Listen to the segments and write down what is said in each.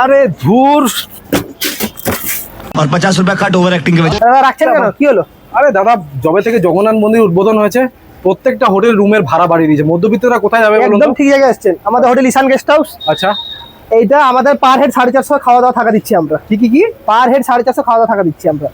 আরে ধুর। আর পঞ্চাশ রুপিয়া কাট ওভার অ্যাক্টিং দাদা রাখছেন কেন? কি হলো? আরে দাদা জবে থেকে জগন্নাথ মন্দির উদ্বোধন হয়েছে প্রত্যেকটা হোটেল রুমের ভাড়া বাড়িয়ে দিয়েছে। মধ্যবিত্তরা কোথায় যাবে একদম ঠিক জায়গায় আসছেন আমাদের হোটেল ইশান গেস্ট হাউস আচ্ছা। এইটা আমাদের পার হেড সাড়ে চারশো খাওয়া দাওয়া থাকা দিচ্ছি আমরা। কি কি কি? পার হেড সাড়ে চারশো খাওয়া দাওয়া থাকা দিচ্ছি আমরা।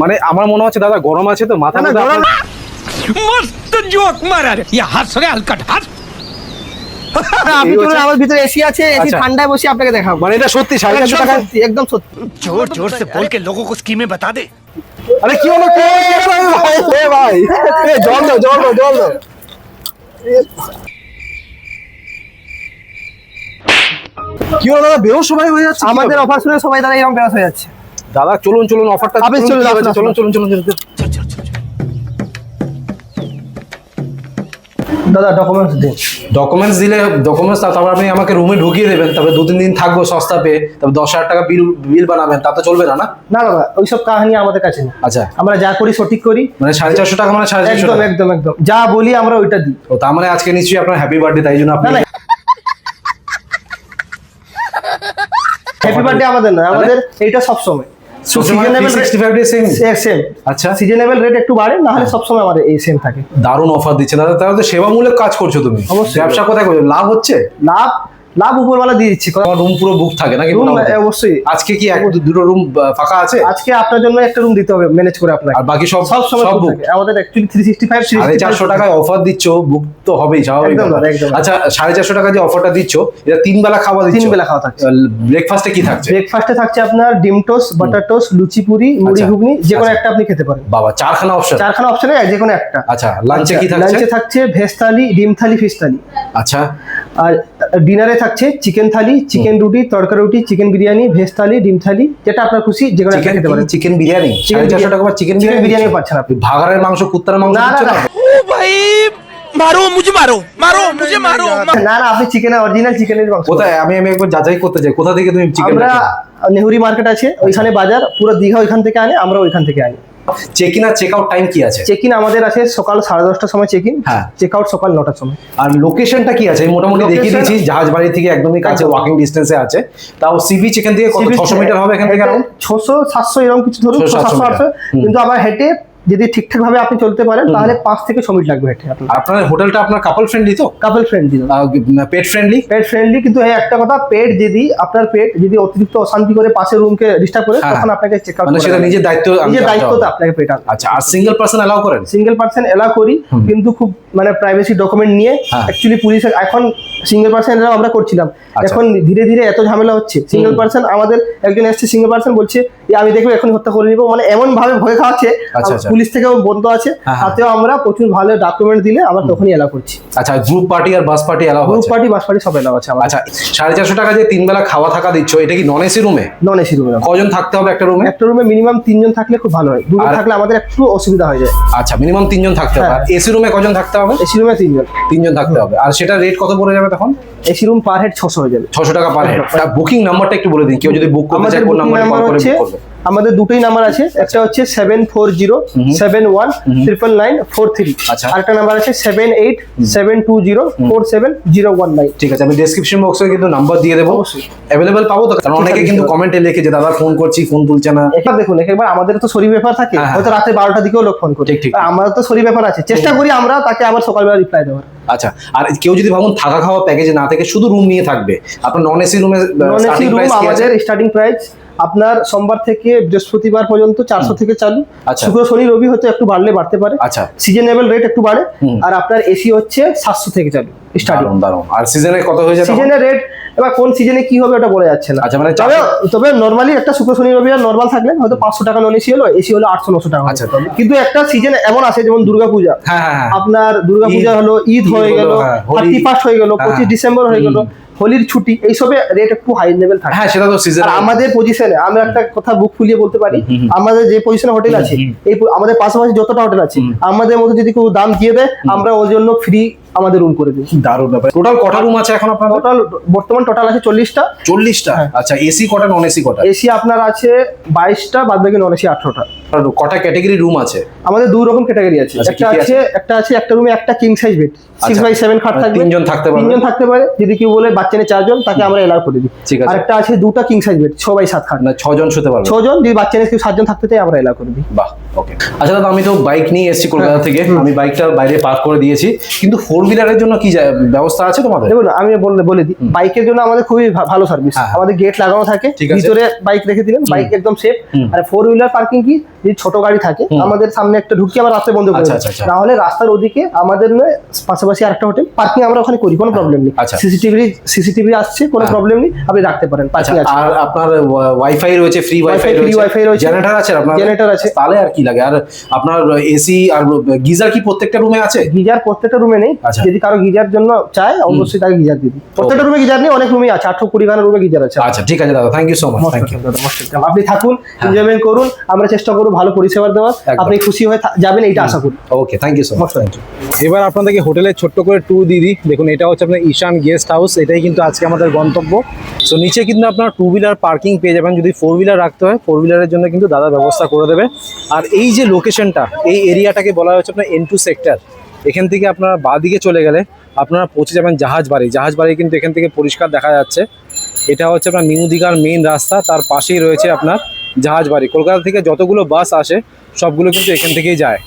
মানে আমার মনে হচ্ছে দাদা গরম আছে তো মাথা না মস্ত জোক মারার। ইয়া হাসরে আলকাট হাস আপনি আমার ভিতরে এসি আছে এসি আচ্ছা। ঠান্ডায় বসে আপনাকে দেখাবো। মানে এটা সত্যি সাড়ে চারশো টাকা একদম সত্যি। জোর জোর সে কো স্কিমে বাতা দে। আরে কি হলো কে ভাই এ ভাই। এ জল দাও জল দাও জল দাও। কি হলো দাদা বেও সবাই হয়ে যাচ্ছে আমাদের অফার শুনে সবাই দাদা এরকম বেরোস হয়ে যাচ্ছে। দাদা চলুন চলুন অফারটা চলুন চলুন চলুন চলুন চলুন। দাদা ডকুমেন্টস দিন। ডকুমেন্টস দিলে ডকুমেন্টস তারপর আপনি আমাকে রুমে ঢুকিয়ে দেবেন তারপরে দু তিন দিন থাকব সস্তা পেয়ে তারপর দশ হাজার টাকা বিল বিল বানাবেন তাতে চলবে না না? না দাদা ওইসব কাহিনী আমাদের কাছে নেই। আচ্ছা। আমরা যা করি সঠিক করি। মানে সাড়ে চারশো টাকা মানে সাড়ে চারশো একদম একদম একদম। যা বলি আমরা ওইটা দিই। ও তার মানে আজকে নিশ্চয়ই আপনার হ্যাপি বার্থডে তাই জন্য আপনি। হ্যাপি বার্থডে আমাদের না আমাদের এইটা সব সময় seasonable sixty five day same same আচ্ছা। সিজনেবল রেট একটু বাড়ে না হলে সবসময় আমাদের এই সেম থাকে। দারুণ অফার দিচ্ছে। দাদা তাহলে তো সেবামূলক কাজ করছ তুমি। অবশ্যই। ব্যবসা কোথায় করছ? লাভ হচ্ছে? লাভ লাভ উপরওয়ালা দিয়ে দিচ্ছি। রুম পুরো বুক থাকে নাকি? অবশ্যই। আজকে কি এক দুটো রুম ফাঁকা আছে? আজকে আপনার জন্য একটা রুম দিতে হবে ম্যানেজ করে আপনাকে। আর বাকি সব সব সব বুক। আমাদের অ্যাকচুয়ালি থ্রি সিক্সটি ফাইভ সাড়ে চারশো টাকায় অফার দিচ্ছ বুক তো হবেই স্বাভাবিক। আচ্ছা সাড়ে চারশো টাকা যে অফারটা দিচ্ছ এটা তিন বেলা খাওয়া দিচ্ছ? তিন বেলা খাওয়া থাকছে। ব্রেকফাস্টে কি থাকছে? ব্রেকফাস্টে থাকছে আপনার ডিম টোস্ট বাটার টোস্ট লুচি পুরি মুড়ি আচ্ছা। ঘুগনি যে কোনো আচ্ছা। একটা আপনি খেতে পারেন। বাবা চারখানা অপশন চারখানা অপশনে যে কোনো একটা। আচ্ছা লাঞ্চে কি থাকছে? লাঞ্চে থাকছে ভেজ থালি ডিম থালি ফিশ থালি। আচ্ছা। আর ডিনারে থাকছে চিকেন থালি চিকেন রুটি তরকারি রুটি চিকেন বিরিয়ানি ভেজ থালি ডিম থালি যেটা আপনার খুশি যে কোনো খেতে পারেন। চিকেন বিরিয়ানি সাড়ে চারশো টাকা চিকেন বিরিয়ানি বিরিয়ানি পাচ্ছেন। আপনি। ভাগারের মাংস কুত্তার মাংস না ভাই মারো মারো মারো মারো। না না। আপনি চিকেন অরিজিনাল চিকেনের মাংস। কোথায়? আমি আমি একবার যাচাই করতে চাই কোথা থেকে তুমি চিকেন আমরা নেহুরি মার্কেট আছে ওইখানে বাজার পুরো দীঘা ওইখান থেকে আনে আমরা ওইখান থেকে আনি। চেক ইন আর চেক আউট টাইম কি আছে? চেক ইন আমাদের আছে সকাল সাড়ে দশটার সময় চেক ইন হ্যাঁ। চেক আউট সকাল নটার সময়। আর লোকেশনটা কি আছে? মোটামুটি দেখিয়ে দিয়েছি জাহাজ বাড়ি থেকে একদমই কাছে ওয়াকিং ডিস্টেন্সে আছে। তাও সি বিচ এখান থেকে ছশো মিটার হবে এখান থেকে ছশো সাতশো এরকম কিছু ধরুন ছশো সাতশো 700 আটশো কিন্তু আবার হেঁটে যদি ঠিকঠাক ভাবে আপনি চলতে পারেন তাহলে পাঁচ থেকে ছ মিনিট লাগবে হেঁটে আপনার। আপনার হোটেলটা আপনার কাপল ফ্রেন্ডলি তো? Couple friendly pet friendly pet friendly কিন্তু একটা কথা পেট যদি আপনার পেট যদি অতিরিক্ত অশান্তি করে পাশের রুমকে ডিস্টার্ব করে হ্যাঁ। তখন আপনাকে চেক আউট মানে সেটা নিজের দায়িত্ব নিজের। দায়িত্বতে আপনাকে পেট আচ্ছা আর সিঙ্গেল পার্সন অ্যালাউ করেন? সিঙ্গেল পার্সন এলাও করি কিন্তু খুব মানে প্রাইভেসি ডকুমেন্ট নিয়ে হ্যাঁ। অ্যাকচুয়ালি পুলিশ এখন সিঙ্গেল পার্সন এলাও আমরা করছিলাম। আচ্ছা। এখন ধীরে ধীরে এত ঝামেলা হচ্ছে। সিঙ্গেল পার্সন আমাদের একজন এসছে সিঙ্গেল পার্সন বলছে "এ, আমি দেখব এখন হত্যা করে নিবো। মানে এমন ভাবে ভয় খাওয়াচ্ছে আচ্ছা, আচ্ছা। পুলিশ থেকেও বন্ধ আছে। হ্যাঁ, হ্যাঁ। তাতেও আমরা প্রচুর ভালো ডকুমেন্ট দিলে আমরা তখনই এলাও করছি। আচ্ছা গ্রুপ পার্টি আর bus party allow group party bus party সব এলাও আছে আচ্ছা সাড়ে চারশো টাকা যে তিন বেলা খাওয়া থাকা দিচ্ছ এটা কি নন এসি রুমে নন এসি রুমে কজন থাকতে হবে একটা রুমে একটা রুমে মিনিমাম তিনজন থাকলে খুব ভালো হয়। দুজন থাকলে আমাদের একটু অসুবিধা হয়ে যায়। আচ্ছা মিনিমাম তিনজন থাকতে হবে। হ্যাঁ। এসি রুমে কজন থাকতে হবে? এসি রুমে তিনজন। তিনজন থাকতে হবে। আর সেটা রেট কত পড়ে যাবে তখন? এসি রুম পার হেড ছশো হয়ে যাবে। ছশো টাকা পার হেড বুকিং নাম্বারটা একটু বলে দিন কেউ যদি বুক করতে চায় কোন নাম্বারে কল করে বুক করবে? আমাদের দুটোই নাম্বার আছে। একটা হচ্ছে seven four zero seven one triple nine four three. আরেকটা নাম্বার আছে seven eight seven two zero four seven zero one nine ঠিক আছে আমি ডেসক্রিপশন বক্সে কিন্তু নাম্বার দিয়ে দেবো। অ্যাভেলেবেল পাবো তো? কারণ অনেকে কিন্তু কমেন্টে লিখে যে দাদা ফোন করছি ফোন তুলছে না। এবার দেখুন একবার আমাদের তো শরীর ব্যাপার থাকে হ্যাঁ, হ্যাঁ। হয়তো রাতে বারোটার দিকেও লোক ফোন করে। আমাদের তো শরীর ব্যাপার আছে। চেষ্টা করি আমরা তাকে আবার সকালবেলা রিপ্লাই দেওয়ার। আচ্ছা আর কেউ যদি ভাবুন থাকা খাওয়া প্যাকেজে না থেকে শুধু রুম নিয়ে থাকবে। আপনার নন এসি রুমে নন এসি রুম আমাদের স্টার্টিং প্রাইস আপনার সোমবার থেকে বৃহস্পতিবার পর্যন্ত চারশো থেকে চালু। আচ্ছা। শুক্র শনি রবি হয়তো একটু বাড়লে বাড়তে পারে। আচ্ছা। সিজনেবল রেট একটু বাড়ে। আর আপনার এসি হচ্ছে সাতশো থেকে চালু। স্টার্টিং আর সিজনে কত হয়ে যাবে? সিজনের রেট এবার কোন সিজনে কি হবে ওটা বলা যাচ্ছে না। আচ্ছা, মানে তবে তবে নর্মালি একটা শুক্র শনি রবি আর নর্মাল থাকলে হয়তো পাঁচশো টাকা নন এসি হলো এসি হলো আটশো নশো টাকা। আচ্ছা, কিন্তু একটা সিজন এমন আছে যেমন দুর্গাপূজা। হ্যাঁ হ্যাঁ হ্যাঁ। আপনার দুর্গাপূজা হলো ঈদ হয়ে গেল থার্টি ফার্স্ট হয়ে গেল পঁচিশ ডিসেম্বর হয়ে গেল। হোলির ছুটি এইসবে রেট একটু হাই লেভেল থাকে। হ্যাঁ সেটা তো সিজন আর আমাদের পজিশনে আমরা একটা কথা বুক ফুলিয়ে বলতে পারি আমাদের যে পজিশনে হোটেল আছে এই আমাদের পাশাপাশি যতটা হোটেল আছে আমাদের মধ্যে যদি কেউ দাম দিয়ে দেয় আমরা ওর জন্য ফ্রি আমাদের রুম করে দিই। দারুণ ব্যাপার। টোটাল কটা রুম আছে এখন আপনার টোটাল বর্তমান টোটাল আছে চল্লিশটা। চল্লিশটা? হ্যাঁ। আচ্ছা এসি কটা নন এসি কটা? এসি আপনার আছে বাইশটা বাদ বাকি নন এসি আঠারোটা। কটা ক্যাটাগরি রুম আছে? আমাদের দুই রকম ক্যাটাগরি আছে। আচ্ছা, একটা আছে একটা আছে একটা রুমে একটা কিং সাইজ বেড সিক্স আচ্ছা। বাই সেভেন খাট মানে থাকবে। তিনজন থাকতে পারবে। তিনজন থাকতে পারে। যদি কেউ বলে বাচ্চা নিয়ে চারজন তাকে আমরা এলাও করে দিই। ঠিক আছে। আর একটা আছে দুটা কিং সাইজ বেড ছ বাই সাত খাট। না ছজন শুতে পারবে। ছজন যদি বাচ্চা নিয়ে কেউ সাতজন থাকতে চাই আমরা এলাও করে দিই। বাহ ওকে আচ্ছা দাদা আমি তো বাইক নিয়ে এসেছি কলকাতা থেকে। আমি বাইকটা বাইরে পার্ক করে দিয়েছি। কিন্তু ফোর হুইলারের জন্য কি ব্যবস্থা আছে তোমাদের? দেখুন আমি বললে বলে দিই। বাইকের জন্য আমাদের খুবই ভালো সার্ভিস হ্যাঁ। আমাদের গেট লাগানো থাকে। ভিতরে বাইক রেখে দিলেন বাইক একদম সেফ আর ফোর হুইলার পার্কিং কি? যদি ছোট গাড়ি থাকে আমাদের সামনে একটা ঢুকি আবার রাস্তায় বন্ধ করে আচ্ছা। আচ্ছা, আচ্ছা। না হলে রাস্তার ওদিকে আমাদের নয় পাশাপাশি আরেকটা হোটেল পার্কিং আমরা ওখানে করি কোনো প্রবলেম নেই। সিসিটিভি সিসিটিভি আসছে কোনো হ্যাঁ। প্রবলেম নেই আপনি রাখতে পারেন পার্কিং আছে আর আপনার ওয়াইফাই রয়েছে ফ্রি ওয়াইফাই free Wi-Fi রয়েছে। জেনারেটর আছে আপনার Generator আছে। তাহলে আর কি লাগে আর আপনার এসি আর গিজার কি প্রত্যেকটা রুমে আছে গিজার প্রত্যেকটা রুমে নেই। যদি কারও গিজার জন্য চায় অবশ্যই তাকে গিজার দিবি প্রত্যেকটা রুমে গিজার নেই অনেক রুমে আছে আটশো কুড়ি খানা রুমে গিজার আছে আচ্ছা ঠিক আছে দাদা thank you so much thank you দাদা. আপনি থাকুন এনজয়মেন্ট করুন আমরা চেষ্টা করব ভালো পরিষেবা দেওয়ার আপনি খুশি হয়ে যাবেন এইটা আশা করি। Okay thank you so much Most welcome. এবার আপনাদেরকে হোটেলের ছোট্ট করে ট্যুর দিয়ে দিই। দেখুন এটা হচ্ছে আপনার ঈশান গেস্ট হাউস এটাই কিন্তু আজকে আমাদের গন্তব্য। সো নিচে কিন্তু আপনার টু হুইলার পার্কিং পেয়ে যাবেন। যদি ফোর হুইলার রাখতে হয় ফোর হুইলারের জন্য কিন্তু দাদা ব্যবস্থা করে দেবে। আর এই যে লোকেশনটা এই এরিয়াটাকে বলা হচ্ছে আপনার এন টু সেক্টর এখান থেকে আপনারা বাদিকে চলে গেলে আপনারা পৌঁছে যাবেন জাহাজ বাড়ি। জাহাজ বাড়ি কিন্তু এখান থেকে পরিষ্কার দেখা যাচ্ছে। এটা হচ্ছে আপনার নিউ দীঘার মেইন রাস্তা তার পাশেই রয়েছে আপনার জাহাজ বাড়ি। কলকাতা থেকে যতগুলো বাস আসে, সবগুলো কিন্তু এখান থেকেই যায়।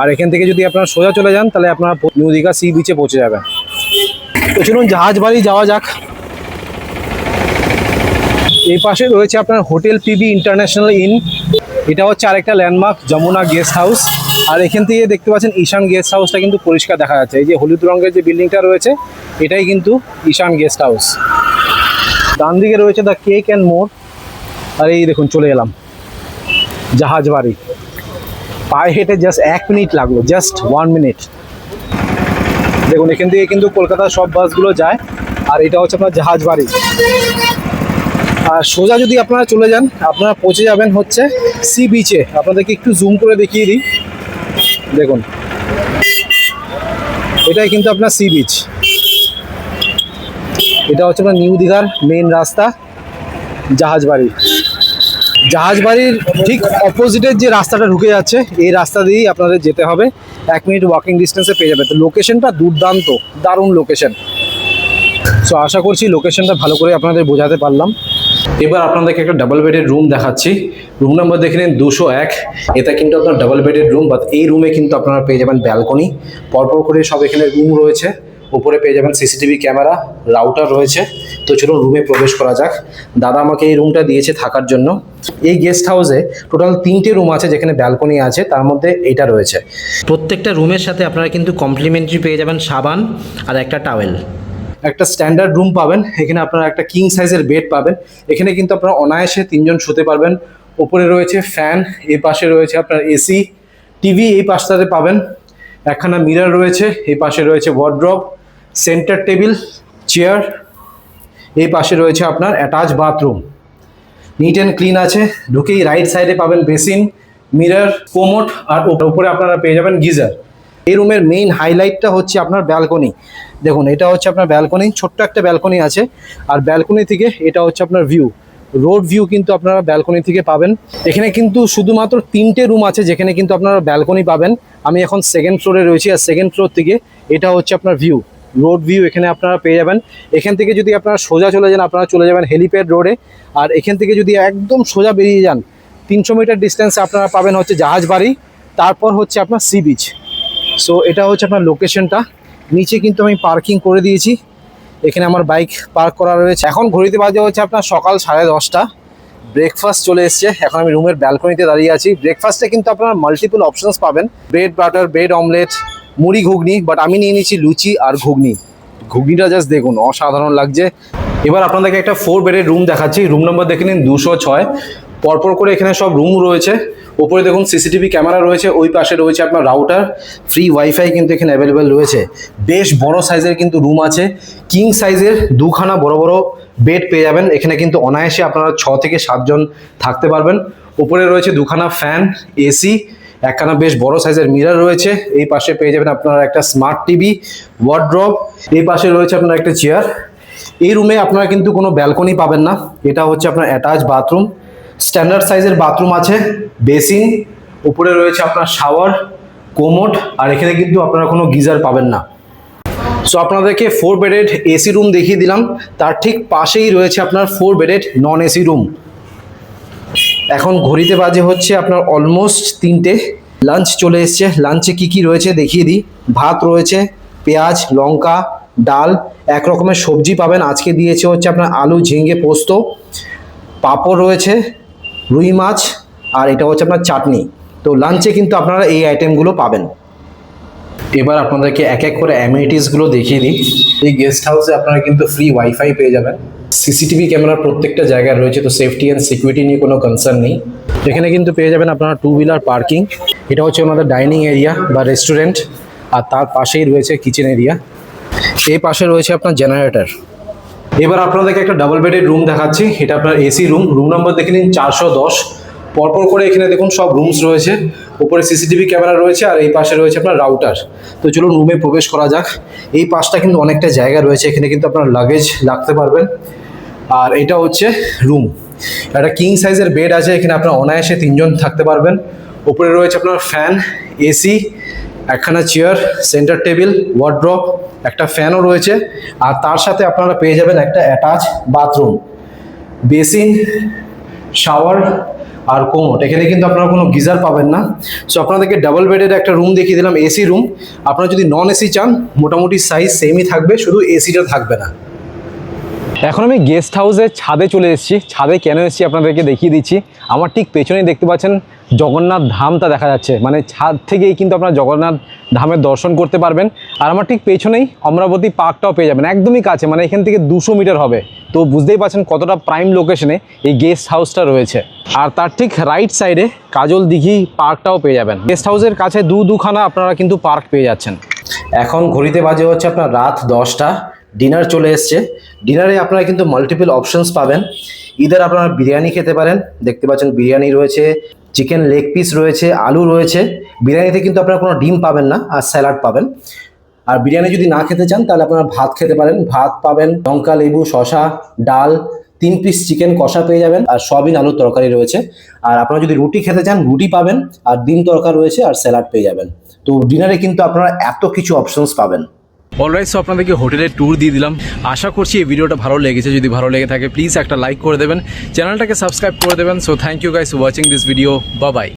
আর এখান থেকে যদি আপনারা সোজা চলে যান, তাহলে আপনারা নিউ দীঘা সি বিচে পৌঁছে যাবেন। তো চলুন জাহাজ বাড়ি যাওয়া যাক। এই পাশে রয়েছে আপনার হোটেল পিবি ইন্টারন্যাশনাল ইন। এটা হচ্ছে আরেকটা ল্যান্ডমার্ক, যমুনা গেস্ট হাউস। আর এখান থেকে দেখতে পাচ্ছেন ঈশান গেস্ট হাউসটা কিন্তু পরিষ্কার দেখা যাচ্ছে। এই যে হলুদ রঙের যে বিল্ডিংটা রয়েছে, এটাই কিন্তু ঈশান গেস্ট হাউস। ডান দিকে রয়েছে দ্য কেক অ্যান্ড মোর। আর এই দেখুন, চলে এলাম। জাহাজ বাড়ি। পায়ে হেঁটে জাস্ট এক মিনিট লাগল জাস্ট ওয়ান মিনিট দেখুন, এখান থেকে কিন্তু কলকাতার সব বাসগুলো যায়, আর এটা হচ্ছে আপনার জাহাজ বাড়ি। আর সোজা যদি আপনারা চলে যান, আপনারা পৌঁছে যাবেন হচ্ছে সি বিচে আপনাদেরকে একটু জুম করে দেখিয়ে দিই। দেখুন। এটাই কিন্তু আপনার সি বিচ এটা হচ্ছে আপনার নিউ দীঘার মেইন রাস্তা, জাহাজ বাড়ি। জাহাজ বাড়ির ঠিক অপোজিটের যে রাস্তাটা ঢুকে যাচ্ছে, এই রাস্তা দিয়েই আপনাদের যেতে হবে। এক মিনিট ওয়াকিং ডিস্টেন্সে পেয়ে যাবে। তো লোকেশনটা দুর্দান্ত, দারুণ লোকেশন সো আশা করছি লোকেশনটা ভালো করে আপনাদের বোঝাতে পারলাম। এবার আপনাদেরকে একটা ডাবল বেডের রুম দেখাচ্ছি। রুম নাম্বার দেখে নিন, দুশো এক। এটা কিন্তু আপনার ডাবল বেডের রুম বাট এই রুমে কিন্তু আপনারা পেয়ে যাবেন ব্যালকনি পরপর করে সব এখানে রুম রয়েছে। উপরে পেয়ে যাবেন সিসিটিভি ক্যামেরা রাউটার রয়েছে। তো চলুন রুমে প্রবেশ করা যাক। দাদা আমাকে এই রুমটা দিয়েছে থাকার জন্য। এই গেস্ট হাউসে টোটাল তিনটে রুম আছে যেখানে ব্যালকনি আছে, তার মধ্যে এইটা রয়েছে। প্রত্যেকটা রুমের সাথে আপনারা কিন্তু কমপ্লিমেন্টারি পেয়ে যাবেন সাবান আর একটা টাওয়েল একটা স্ট্যান্ডার্ড রুম পাবেন, এখানে আপনারা একটা কিং সাইজের বেড পাবেন। এখানে কিন্তু আপনারা অনায়াসে তিনজন শুতে পারবেন। ওপরে রয়েছে ফ্যান এই পাশে রয়েছে আপনার এসি টিভি এই পাশটাতে পাবেন। একখানা মিরর রয়েছে, এই পাশে রয়েছে ওয়ার্ড্রপ সেন্টার টেবিল চেয়ার এই পাশে রয়েছে আপনার attach bathroom neat and clean আছে। ঢুকেই রাইট সাইডে পাবেন বেসিন মিরর কোমোট আর উপরে আপনারা পেয়ে যাবেন গিজার এই রুমের মেইন হাইলাইটটা হচ্ছে আপনার ব্যালকনি দেখুন, এটা হচ্ছে আপনার ব্যালকনি ছোট্ট একটা ব্যালকনি আছে। আর ব্যালকনি থেকে এটা হচ্ছে আপনার ভিউ রোড ভিউ কিন্তু আপনারা ব্যালকনি থেকে পাবেন। এখানে কিন্তু শুধুমাত্র তিনটে রুম আছে যেখানে কিন্তু আপনারা ব্যালকনি পাবেন। আমি এখন সেকেন্ড ফ্লোরে রয়েছি। আর সেকেন্ড ফ্লোর থেকে এটা হচ্ছে আপনার ভিউ রোড ভিউ এখানে আপনারা পেয়ে যাবেন। এখান থেকে যদি আপনারা সোজা চলে যান, আপনারা চলে যাবেন হেলিপ্যাড রোডে। আর এখান থেকে যদি একদম সোজা বেরিয়ে যান, তিনশো মিটার ডিস্টেন্সে আপনারা পাবেন হচ্ছে জাহাজ বাড়ি, তারপর হচ্ছে আপনার সি বিচ সো এটা হচ্ছে আপনার লোকেশনটা নিচে কিন্তু আমি পার্কিং করে দিয়েছি। এখানে আমার বাইক পার্ক করা রয়েছে। এখন ঘড়িতে বাজে হচ্ছে আপনার সকাল সাড়ে দশটা। ব্রেকফাস্ট চলে এসছে। এখন আমি রুমের ব্যালকনিতে দাঁড়িয়ে আছি। ব্রেকফাস্টে কিন্তু আপনারা মাল্টিপল অপশনস পাবেন। ব্রেড বাটার ব্রেড অমলেট মুড়ি ঘুগনি বাট আমি নিয়ে নিয়েছি লুচি আর ঘুগনি। ঘুগনিটা জাস্ট দেখুন, অসাধারণ লাগছে। এবার আপনাদেরকে একটা ফোর বেডের রুম দেখাচ্ছি। রুম নাম্বার দেখে নিন, দুশো ছয়। পরপর করে এখানে সব রুম রয়েছে। ওপরে দেখুন সিসিটিভি ক্যামেরা রয়েছে। ওই পাশে রয়েছে আপনার রাউটার ফ্রি ওয়াইফাই কিন্তু এখানে অ্যাভেলেবেল রয়েছে। বেশ বড় সাইজের কিন্তু রুম আছে। কিং সাইজের দুখানা বড় বড় বেড পেয়ে যাবেন। এখানে কিন্তু অনায়াসে আপনারা ছ থেকে সাতজন থাকতে পারবেন। ওপরে রয়েছে দুখানা ফ্যান এসি একখানা বেশ বড় সাইজের মিরার রয়েছে। এই পাশে পেয়ে যাবেন আপনারা একটা স্মার্ট টিভি ওয়ার্ড্রপ এই পাশে রয়েছে আপনার একটা চেয়ার এই রুমে আপনারা কিন্তু কোনো ব্যালকনি পাবেন না। এটা হচ্ছে আপনার অ্যাটাচ বাথরুম স্ট্যান্ডার্ড সাইজের বাথরুম আছে বেসিন উপরে রয়েছে আপনার শাওয়ার কোমোট আর এখানে কিন্তু আপনারা কোনো গিজার পাবেন না। সো আপনাদেরকে ফোর বেডেড এসি রুম দেখিয়ে দিলাম। তার ঠিক পাশেই রয়েছে আপনার four bedded non AC room এখন ঘড়িতে বাজে হচ্ছে আপনার অলমোস্ট তিনটে। লাঞ্চ চলে এসছে। লাঞ্চে কি কি রয়েছে দেখিয়ে দিই। ভাত রয়েছে, পেঁয়াজ, লঙ্কা, ডাল। এক রকমের সবজি পাবেন। আজকে দিয়েছে হচ্ছে আপনার আলু ঝিঙ্গে পোস্ত। পাঁপড় রয়েছে, রুই মাছ, আর এটা হচ্ছে আপনার চাটনি। তো লাঞ্চে কিন্তু আপনারা এই আইটেমগুলো পাবেন। এবার আপনাদেরকে এক এক করে অ্যামিনিটিসগুলো দেখিয়ে দিই। এই গেস্ট হাউসে আপনারা কিন্তু ফ্রি ওয়াইফাই পেয়ে যাবেন। সিসিটিভি ক্যামেরা প্রত্যেকটা জায়গায় রয়েছে, তো সেফটি অ্যান্ড সিকিউরিটি নিয়ে কোনো কনসার্ন নেই। এখানে কিন্তু পেয়ে যাবেন আপনারা টু হুইলার পার্কিং এটা হচ্ছে ওনাদের ডাইনিং এরিয়া বা রেস্টুরেন্ট আর তার পাশেই রয়েছে কিচেন এরিয়া এই পাশে রয়েছে আপনার জেনারেটর এবার আপনাদেরকে একটা ডাবল বেডের রুম দেখাচ্ছি, এটা আপনার এসি রুম রুম নাম্বার দেখে নিন চারশো দশ। পরপর করে এখানে দেখুন সব রুমস রয়েছে, উপরে সিসিটিভি ক্যামেরা রয়েছে, আর এই পাশে রয়েছে আপনার রাউটার তো চলুন রুমে প্রবেশ করা যাক। এই পাশটা কিন্তু অনেকটা জায়গা রয়েছে, এখানে কিন্তু আপনার লাগেজ রাখতে পারবেন। আর এটা হচ্ছে রুম একটা কিং সাইজের বেড আছে, এখানে আপনার অনায়াসে তিনজন থাকতে পারবেন। উপরে রয়েছে আপনার ফ্যান এসি একখানা চেয়ার সেন্টার টেবিল ওয়ার্ড্রপ একটা ফ্যানও রয়েছে। আর তার সাথে আপনারা পেয়ে যাবেন একটা অ্যাটাচ বাথরুম বেসিন শাওয়ার আর কোমোট এখানে কিন্তু আপনারা কোনো গিজার পাবেন না। সো আপনাদেরকে ডাবল বেডের একটা রুম দেখিয়ে দিলাম এসি রুম আপনারা যদি নন এসি চান, মোটামুটি সাইজ সেমই থাকবে, শুধু এসিটা থাকবে না। এখন আমি গেস্ট হাউসের ছাদে চলে এসেছি। ছাদে কেন এসেছি আপনাদেরকে দেখিয়ে দিচ্ছি। আমার ঠিক পেছনেই দেখতে পাচ্ছেন জগন্নাথ ধামটা দেখা যাচ্ছে। মানে ছাদ থেকেই কিন্তু আপনারা জগন্নাথ ধামের দর্শন করতে পারবেন। আর আমার ঠিক পেছনেই অমরাবতী পার্কটাও পেয়ে যাবেন। একদমই কাছে মানে এখান থেকে দুশো মিটার হবে। তো বুঝতেই পারছেন কতটা প্রাইম লোকেশনে এই গেস্ট হাউসটা রয়েছে। আর তার ঠিক রাইট সাইডে কাজল দিঘি পার্কটাও পেয়ে যাবেন। গেস্ট হাউসের কাছে দু দুখানা আপনারা কিন্তু পার্ক পেয়ে যাচ্ছেন। এখন ঘড়িতে বাজে হচ্ছে আপনার রাত দশটা। ডিনার চলে এসছে। ডিনারে আপনারা কিন্তু মাল্টিপল অপশনস পাবেন। ইদার আপনারা বিরিয়ানি খেতে পারেন, দেখতে পাচ্ছেন বিরিয়ানি রয়েছে চিকেন লেগ পিস রয়েছে, আলু রয়েছে। বিরিয়ানিতে কিন্তু আপনারা কোনো ডিম পাবেন না, আর স্যালাড পাবেন। আর বিরিয়ানি যদি না খেতে চান, তাহলে আপনারা ভাত খেতে পারেন। ভাত পাবেন, লঙ্কা, লেবু শশা ডাল, তিন পিস চিকেন কষা পেয়ে যাবেন, আর সয়াবিন আলুর তরকারি রয়েছে। আর আপনারা যদি রুটি খেতে চান, রুটি পাবেন, আর ডিম তরকারি রয়েছে, আর স্যালাড পেয়ে যাবেন। তো ডিনারে কিন্তু আপনারা এত কিছু অপশনস পাবেন। অলরাইট সো আপনাদেরকে হোটেলের ট্যুর দিয়ে দিলাম। আশা করছি এই ভিডিওটা ভালো লেগেছে। যদি ভালো লেগে থাকে প্লিজ একটা লাইক করে দেবেন। চ্যানেলটাকে সাবস্ক্রাইব করে দেবেন। So thank you guys watching this video বা বাই